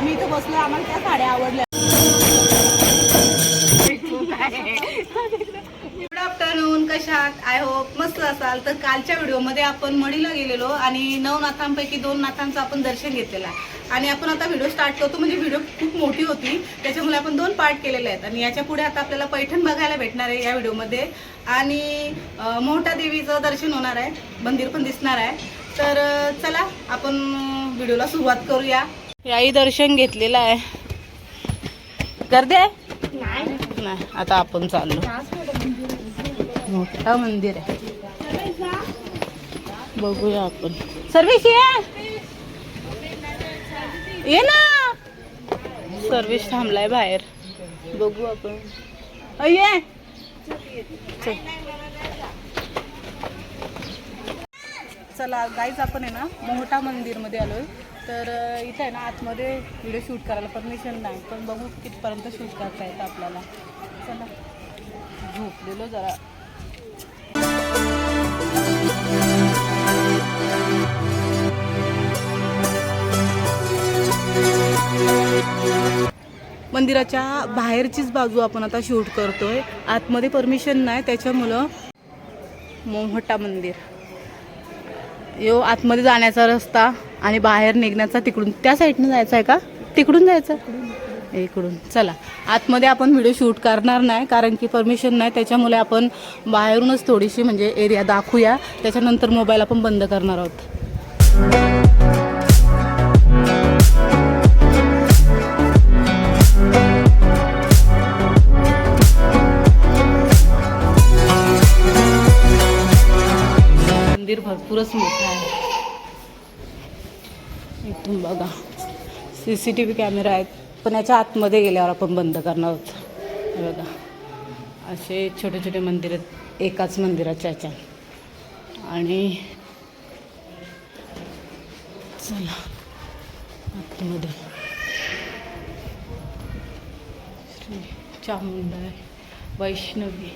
आम्ही इथं बसलो आम्हाला त्या साड्या आवडल्या. गुड आफ्टरनून कशात आय होप मस्त असाल. तर कालच्या व्हिडिओमध्ये आपण मणीला गेलेलो आणि नऊ नाथांपैकी दोन नाथांचं आपण दर्शन घेतलेलं आहे. आणि आपण आता व्हिडिओ स्टार्ट करतो म्हणजे व्हिडिओ खूप मोठी होती. त्याच्यामुळे आपण दोन पार्ट केलेले आहेत. आणि याच्यापुढे आता आपल्याला पैठण बघायला भेटणार आहे या व्हिडिओमध्ये. आणि मोठा देवीचं दर्शन होणार आहे. मंदिर पण दिसणार आहे. तर चला आपण व्हिडिओला सुरुवात करूया. याही दर्शन घेतलेलं आहे. गर्दी आहे? नाही आता आपण चाललो. मोठा मंदिर आहे. बघूया आपण. सर्विस ये. ये ना. सर्विस थांबलाय बाहेर. बघू आपण. अ, ये. चला. गाईज आपण आहे ना मोठा मंदिरमध्ये आलोय. तर इथं आहे ना आतमध्ये व्हिडिओ शूट करायला परमिशन नाही. पण बघू कितपर्यंत शूट करता येतं आपल्याला. चला. झोपलेलो जरा. मंदिराच्या बाहेरचीच बाजू आपण आता शूट करतोय. आतमध्ये परमिशन नाही त्याच्यामुळं मोहटा मंदिर. यो आतमध्ये जाण्याचा रस्ता आणि बाहेर निघण्याचा तिकडून त्या साईडनं जायचं आहे का? तिकडून जायचं? इकडून. चला. आतमध्ये आपण व्हिडिओ शूट करणार नाही कारण की परमिशन नाही. त्याच्यामुळे आपण बाहेरूनच थोडीशी म्हणजे एरिया दाखवूया. त्याच्यानंतर मोबाईल आपण बंद करणार आहोत. C C T V camera आहेत. पण याच्या आतमध्ये गेल्यावर आपण बंद करणार आहोत. बघा. असे छोटे छोटे मंदिर आहेत. एकाच मंदिराच्या याच्या आणि चला आतमध्ये. श्री चामुंडा वैष्णवी.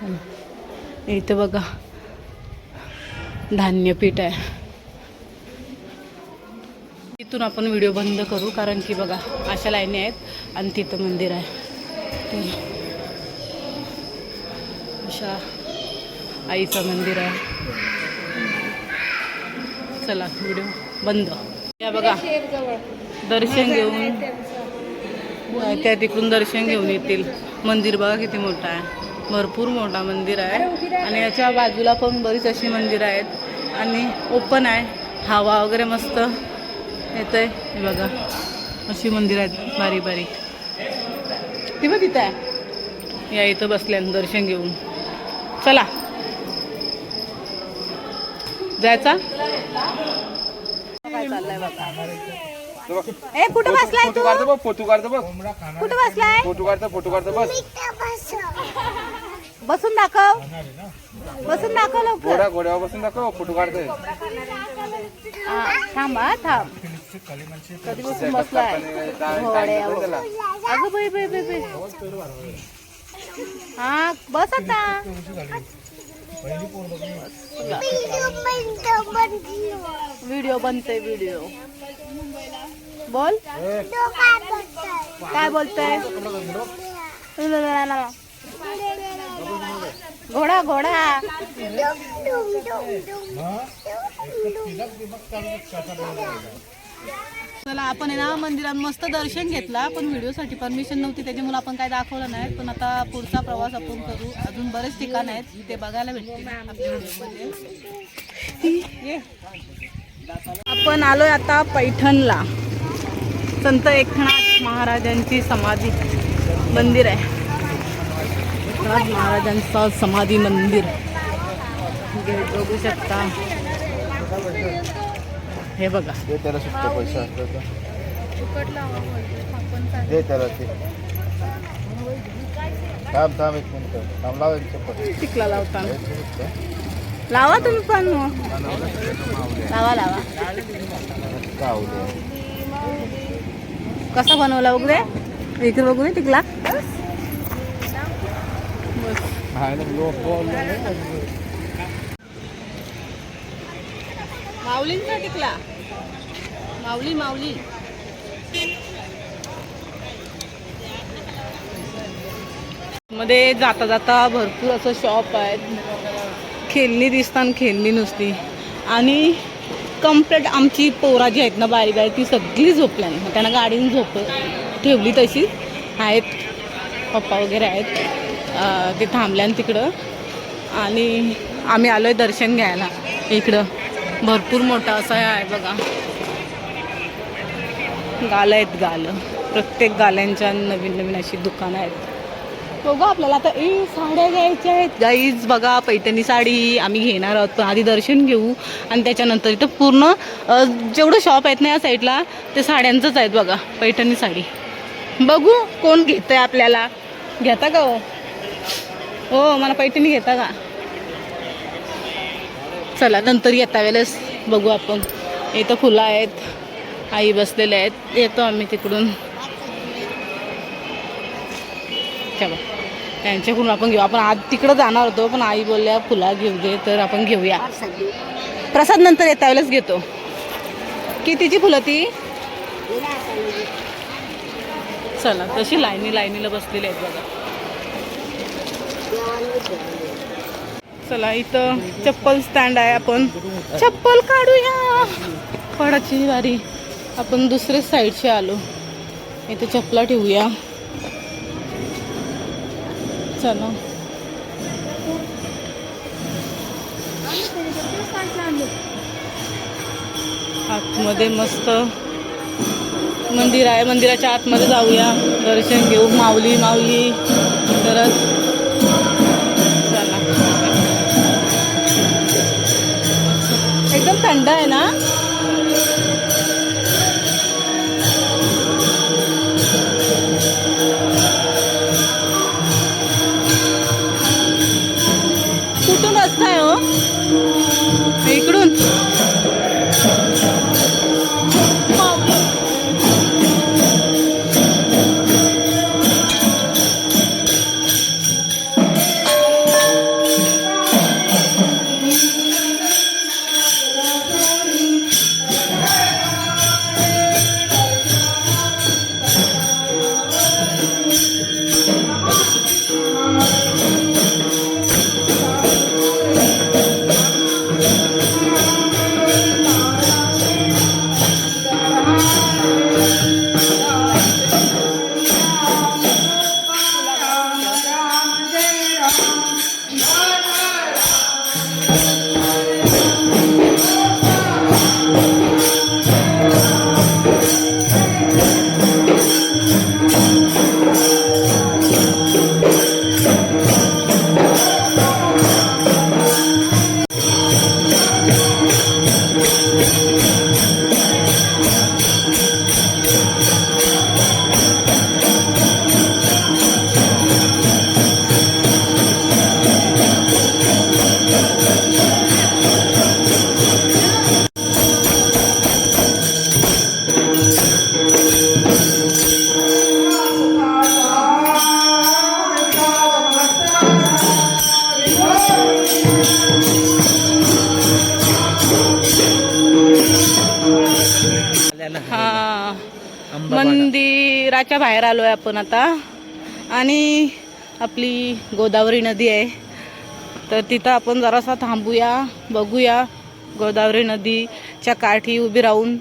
चला. इथं बघा. धान्यपीठ आहे. इथून आपण व्हिडिओ बंद करू कारण की बघा अशा लाईनी आहेत आणि तिथं मंदिर आहे. अशा आईचं मंदिर आहे. चला व्हिडिओ बंद. या बघा दर्शन घेऊन त्या तिकडून दर्शन घेऊन येतील. मंदिर बघा किती मोठं आहे. भरपूर मोठा मंदिर आहे. आणि याच्या बाजूला पण बरीच अशी मंदिरं आहेत. आणि ओपन आहे. हवा वगैरे मस्त. येत आहे हे बघा. अशी मंदिरं आहेत. बारीक बारीक ती बघ तिथं आहे. या इथं बसल्यानं दर्शन घेऊन. चला. जायचा? काय चाललंय बघा ए कुठं बसलाय तू फोटो काढतो बघ फोटो काढतो बघ. कुठं बसलाय? फोटो काढतो फोटो काढतो बस. बसून दाखव. बसून दाखव लवकर. घोडा घोड्यावर बसून दाखव फोटो काढतोय. हा, थांब थांब. अगं बाई बाई बाई बाई. हा बस आता. व्हिडिओ बनतोय व्हिडिओ. बोल. काय बोलतोय? घोडा घोडा. चला आपण आहे ना मंदिरात मस्त दर्शन घेतला पण व्हिडिओसाठी परमिशन नव्हती त्याच्यामुळे आपण काय दाखवलं नाही पण आता पुढचा प्रवास आपण करू. अजून बरेच ठिकाण आहेत ते बघायला भेटतील आपण आलोय आता पैठणला. संत एकनाथ महाराजांची समाधी मंदिर आहे. एकनाथ महाराजांचं समाधी मंदिर. बघू शकता. हे बघा. दे त्याला सुट्टे पैसे असतात दे त्याला ते. थांब थांब एक मिनिट. थांब लाव एक चप्पल टिकला लावताना लावा तुम्ही पण मग. लावा लावा. कसा बनवला बघू दे. इकडे बघू दे टिकला. माऊलींचा टिकला. माऊली माऊली. मध्ये जाता जाता भरपूर असं शॉप आहेत. खेळणी दिसतात खेळणी नुसती. आणि कंप्लीट आमची पोरा जी आहेत ना बारीक आहे ती सगळी झोपल्या मग त्यांना गाडीने झोप ठेवली तशी. आहेत. पप्पा वगैरे आहेत. ते थांबल्यान तिकडं. आणि आम्ही आलो आहे दर्शन घ्यायला. इकडं. भरपूर मोठा असा हे आहे बघा. गालं आहेत गालं. प्रत्येक गाल्यांच्या नवीन नवीन अशी दुकानं आहेत. बघू आपल्याला आता ए साड्या घ्यायच्या आहेत. गाईज बघा पैठणी साडी आम्ही घेणार आहोत. पण आधी दर्शन घेऊ आणि त्याच्यानंतर इथं पूर्ण जेवढं शॉप आहेत ना या साईडला ते साड्यांचंच आहेत बघा पैठणी साडी. बघू कोण घेतंय आपल्याला. घेता का हो? हो मला पैठणी घेता का? चला नंतर येता वेळेस बघू आपण. इथं फुलं आहेत आई बसलेल्या आहेत. येतो आम्ही तिकडून. चला त्यांच्याकडून आपण घेऊ. आपण आज तिकडं जाणार होतो पण आई बोलल्या फुला घेऊ दे तर आपण घेऊया. प्रसाद नंतर येता वेळेस घेतो. कितीची फुलं ती? चला तशी लाईनी लाईनीला बसलेली आहेत बघा. चला इथं चप्पल स्टँड आहे आपण. चप्पल काढूया. फळाची वारी. आपण दुसऱ्या साईडचे आलो. इथे चप्पला ठेवूया. चला. आतमध्ये मस्त मंदिर आहे. मंदिराच्या आतमध्ये जाऊया. दर्शन घेऊ. माऊली माऊली. करत थंड आहे ना? हा. मंदिराच्या बाहेर आलोय आपण आता. आणि आपली गोदावरी नदी आहे. तर तिथं आपण जरासा थांबूया बघूया गोदावरी नदीच्या काठी उभी राहून.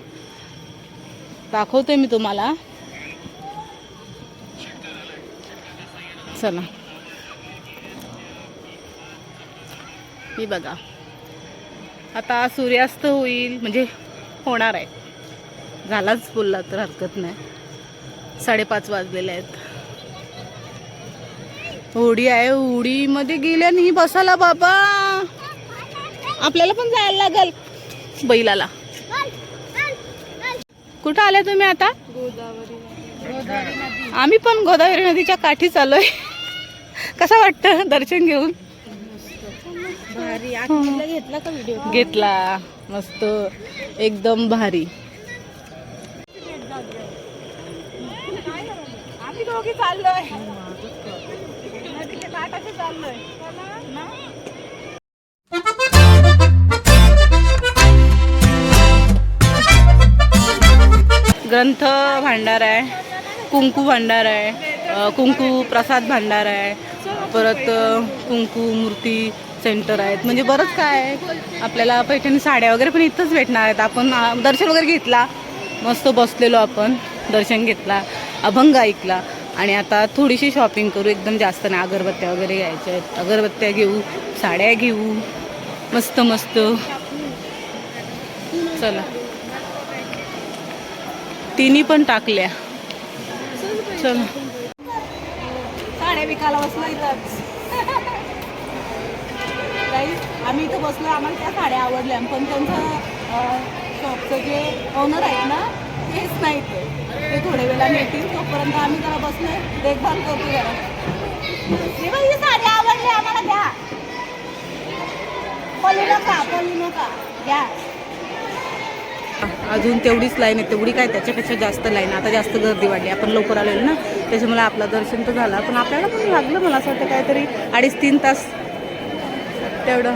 दाखवते मी तुम्हाला. चला. ही बघा. आता सूर्यास्त होईल म्हणजे होणार आहे. झालाच बोलला तर हरकत नाही. साडेपाच वाजलेले आहेत. होडी आहे होडीमध्ये गेल्या नाही बसायला बाबा. आपल्याला पण जायला लागल. बैलाला. कुठं आल्या तुम्ही आता? आम्ही पण गोदावरी नदीच्या काठी चालोय कसं वाटतं दर्शन घेऊन? घेतला का व्हिडिओ? घेतला. मस्त. एकदम भारी. आम्ही दोघी चाललोय. नदीच्या चाललोय. ग्रंथ भांडार आहे कुंकू भांडार आहे कुंकू प्रसाद भांडार आहे परत कुंकू मूर्ती सेंटर आहेत. म्हणजे बरंच काय आहे. आपल्याला पैठणी साड्या वगैरे पण इथंच भेटणार आहेत. आपण दर्शन वगैरे घेतला. मस्त बसलेलो आपण दर्शन घेतला. अभंग ऐकला आणि आता थोडीशी शॉपिंग करू एकदम जास्त नाही अगरबत्त्या वगैरे घ्यायच्या आहेत. अगरबत्त्या घेऊ साड्या घेऊ. मस्त मस्त. चला. तिन्ही पण टाकल्या. चला. साड्या विकायला बसलो इथंच आम्ही इथं बसलो आम्हाला त्या साड्या आवडल्या. पण त्यांचं शॉपचं जे ओनर आहेत ना तेच नाही ते. ते थोड्या वेळाने येतील तोपर्यंत आम्ही जरा बसले देखभाल करतो जरा. ही साडी आवडली आम्हाला घ्या पळू नका पळू नका. घ्या अजून तेवढीच लाईन आहे तेवढी काय त्याच्यापेक्षा जास्त लाईन आता जास्त गर्दी वाढली आपण लवकर आलेलो ना त्याच्यामुळे आपलं दर्शन तर झाला. पण आपल्याला पण लागलं मला असं वाटतं काहीतरी अडीच तीन तास. तेवढं.